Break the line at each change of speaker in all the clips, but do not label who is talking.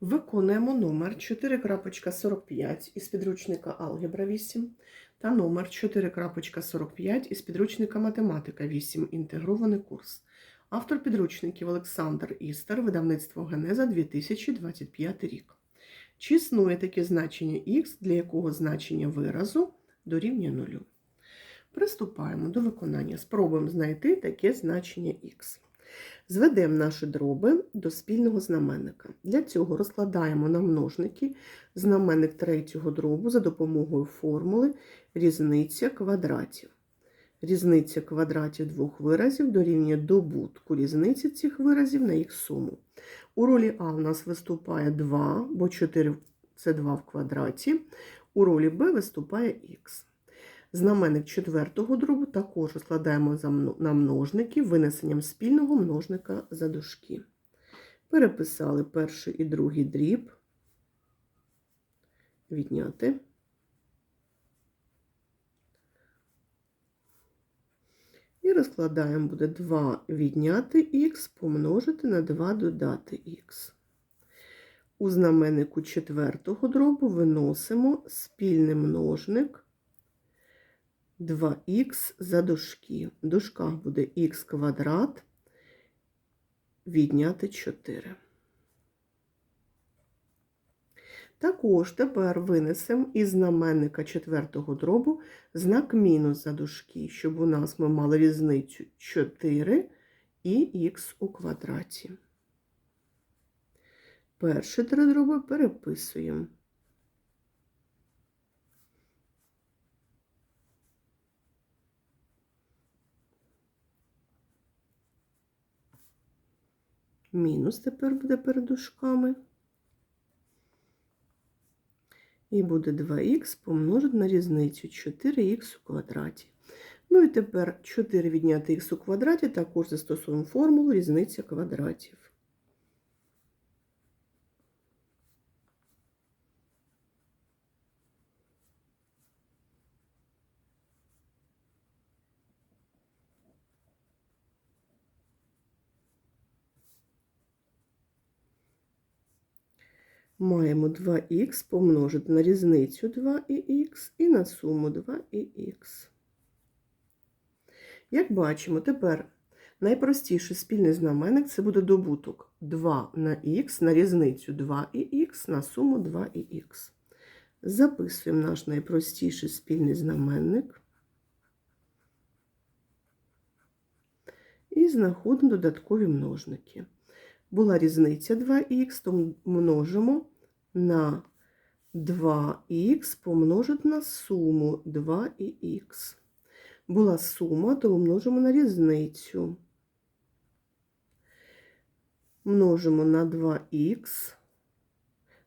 Виконуємо номер 4.45 із підручника Алгебра 8 та номер 4.45 із підручника Математика 8. Інтегрований курс. Автор підручників Олександр Істер, видавництво Генеза 2025 рік. Чи існує таке значення х, для якого значення виразу дорівнює нулю? Приступаємо до виконання. Спробуємо знайти таке значення х. Зведемо наші дроби до спільного знаменника. Для цього розкладаємо на множники знаменник третього дробу за допомогою формули різниця квадратів. Різниця квадратів двох виразів дорівнює добутку різниці цих виразів на їх суму. У ролі А у нас виступає 2, бо 4 це 2 в квадраті. У ролі Б виступає х. Знаменник четвертого дробу також розкладаємо на множники винесенням спільного множника за дужки. Переписали перший і другий дріб, відняти. І розкладаємо буде 2 відняти х помножити на 2 додати х. У знаменнику четвертого дробу виносимо спільний множник 2х за дужки. В дужках буде х квадрат відняти 4. Також тепер винесемо із знаменника четвертого дробу знак мінус за дужки, щоб у нас ми мали різницю 4 і х у квадраті. Перші три дроби переписуємо. Мінус тепер буде перед дужками. І буде 2х помножити на різницю 4х у квадраті. Ну і тепер 4 відняти х у квадраті також застосуємо формулу різниця квадратів. Маємо 2х помножити на різницю 2 і на суму 2 і х. Як бачимо, тепер найпростіший спільний знаменник це буде добуток 2 на х на різницю 2 і х на суму 2 і х. Записуємо наш найпростіший спільний знаменник. І знаходимо додаткові множники. Була різниця 2х, то множимо на 2х помножити на суму 2х. Була сума, то множимо на різницю. Множимо на 2х,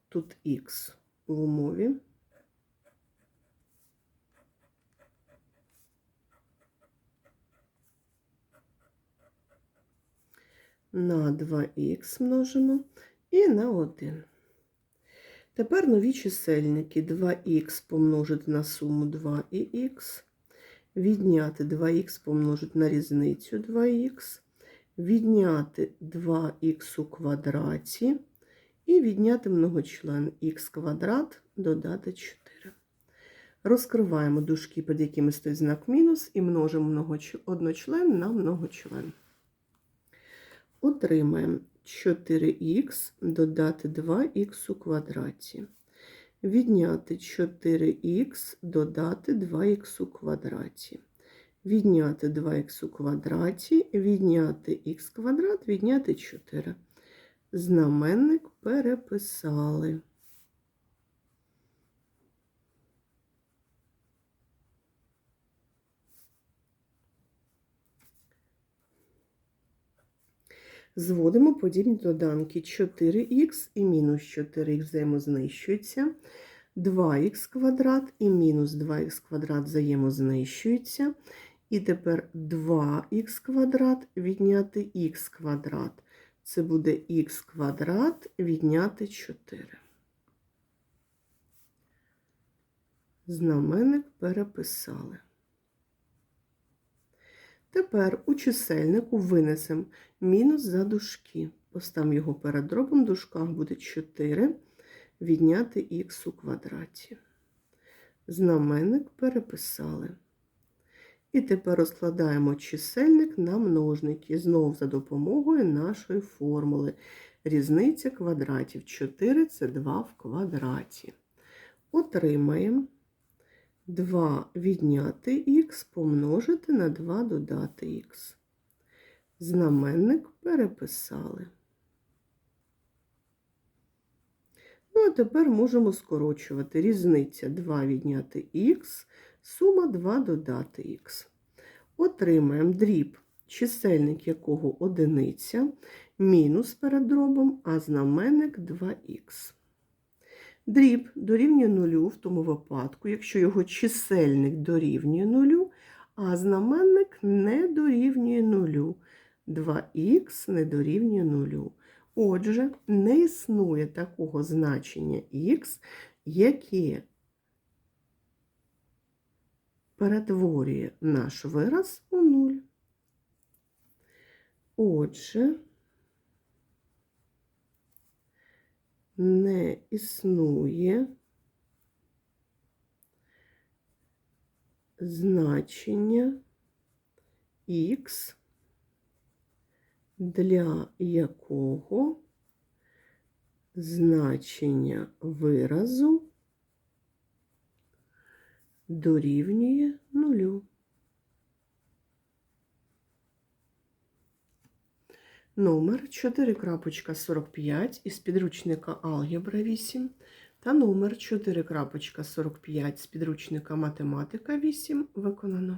тут х в умові. На 2х множимо і на 1. Тепер нові чисельники 2х помножити на суму 2х, відняти 2х помножити на різницю 2х, відняти 2х у квадраті і відняти многочлен х квадрат додати 4. Розкриваємо дужки, під якими стоїть знак мінус, і множимо одночлен на многочлен. Отримаємо 4х додати 2х у квадраті. Відняти 4х додати 2х у квадраті. Відняти 2х у квадраті, відняти х квадрат, відняти 4. Знаменник переписали. Зводимо подібні доданки 4х і мінус 4х взаємознищуються. 2х квадрат і мінус 2х квадрат взаємознищуються. І тепер 2х квадрат відняти х квадрат. Це буде х квадрат відняти 4. Знаменник переписали. Тепер у чисельнику винесемо мінус за дужки. Поставимо його перед дробом, в дужках буде 4 відняти х у квадраті. Знаменник переписали. І тепер розкладаємо чисельник на множники. Знову за допомогою нашої формули. Різниця квадратів 4 це 2 в квадраті. Отримаємо 2 відняти х помножити на 2 додати х. Знаменник переписали. Ну, а тепер можемо скорочувати. Різниця 2 відняти х, сума 2 додати х. Отримаємо дріб, чисельник якого одиниця, мінус перед дробом, а знаменник 2х. Дріб дорівнює нулю в тому випадку, якщо його чисельник дорівнює нулю, а знаменник не дорівнює нулю. 2х не дорівнює нулю. Отже, не існує такого значення х, яке перетворює наш вираз у нуль. Отже, не існує значення х, для якого значення виразу дорівнює нулю. Номер 4.45 із підручника Алгебра 8 та номер 4.45 з підручника Математика 8 виконано.